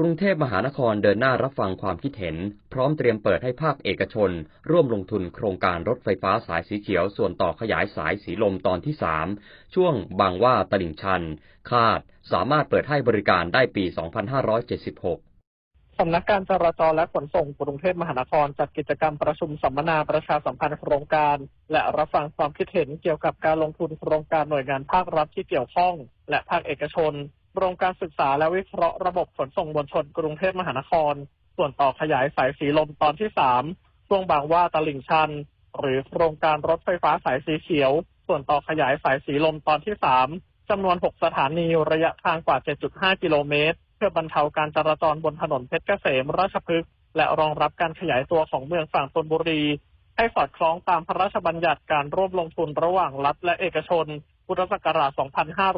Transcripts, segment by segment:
กรุงเทพมหานครเดินหน้ารับฟังความคิดเห็น พร้อมเตรียมเปิดให้ภาคเอกชน ร่วมลงทุนโครงการรถไฟฟ้าสายสีเขียวส่วนต่อขยายสายสีลมตอนที่ 3 ช่วงบางว่าตลิ่งชัน คาดสามารถเปิดให้บริการได้ปี 2576สำนักการจราจรและขนส่งกรุงเทพมหานครจัดกิจกรรมประชุมสัมมนาประชาสัมพันธ์โครงการ และรับฟังความคิดเห็นเกี่ยวกับการลงทุนโครงการหน่วยงานภาครัฐที่เกี่ยวข้อง และภาคเอกชน โครงการศึกษาและวิเคราะห์ระบบขนส่งมวลชนกรุงเทพมหานคร ส่วนต่อขยายสายสีลมตอนที่3ช่วงบางว่าตลิ่งชัน หรือโครงการรถไฟฟ้าสายสีเขียว ส่วนต่อขยายสายสีลมตอนที่3จำนวน 6 สถานีระยะทางกว่า 7.5 กิโลเมตร เพื่อบรรเทาการจราจรบนถนนเพชรเกษมราชพฤกษ์และรองรับการขยายตัวของเมืองฝั่งธนบุรี ให้สอดคล้องตามพระราชบัญญัติการร่วมลงทุนระหว่างรัฐและเอกชน พุทธศักราช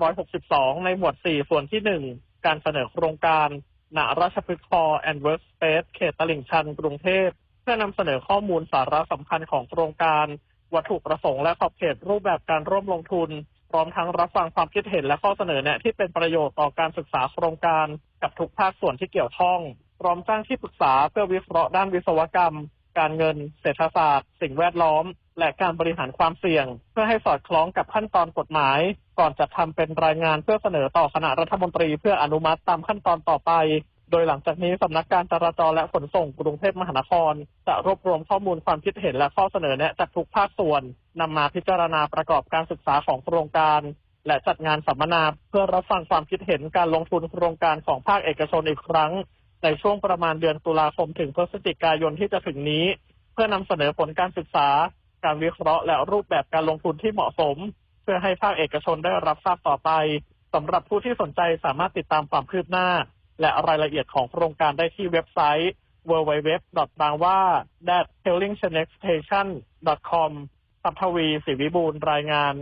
2562 ในหมวด 4 ส่วนที่ 1 การเสนอโครงการณราชพฤกษ์คอแอนด์เวิร์กสเปซเขตตลิ่งชัน กรุงเทพ เพื่อนำเสนอข้อมูลสาระสำคัญของโครงการ วัตถุประสงค์และขอบเขตรูปแบบการร่วมลงทุน พร้อมทั้งรับฟังความคิดเห็นและข้อเสนอแนะที่เป็นประโยชน์ต่อการศึกษาโครงการ กับทุกภาคส่วนที่เกี่ยวข้องพร้อมจ้างที่ปรึกษาเพื่อวิเคราะห์ด้านวิศวกรรม การเงิน เศรษฐศาสตร์ สิ่งแวดล้อม และการบริหารความเสี่ยง เพื่อให้สอดคล้องกับขั้นตอนกฎหมาย ก่อนจะทำเป็นรายงานเพื่อเสนอต่อคณะรัฐมนตรีเพื่ออนุมัติตามขั้นตอนต่อไป โดยหลังจากนี้สำนักการจราจรและขนส่งกรุงเทพมหานคร จะรวบรวมข้อมูลความคิดเห็นและข้อเสนอแนะจากทุกภาคส่วนนำมาพิจารณาประกอบการศึกษาของโครงการ และจัดงานสัมมนาเพื่อรับฟังความคิดเห็นการลงทุนโครงการของภาคเอกชนอีกครั้ง ในช่วงประมาณเดือนตุลาคมถึงพฤศจิกายนที่จะถึงนี้ เพื่อนำเสนอผลการศึกษา การวิเคราะห์และรูปแบบการลงทุนที่เหมาะสม เพื่อให้ภาคเอกชนได้รับทราบต่อไปสำหรับผู้ที่สนใจสามารถติดตามความคืบหน้า และรายละเอียดของโครงการได้ที่เว็บไซต์ www.bangwa-tellingconnectstation.com สัพทวี สิวิบูลรายงาน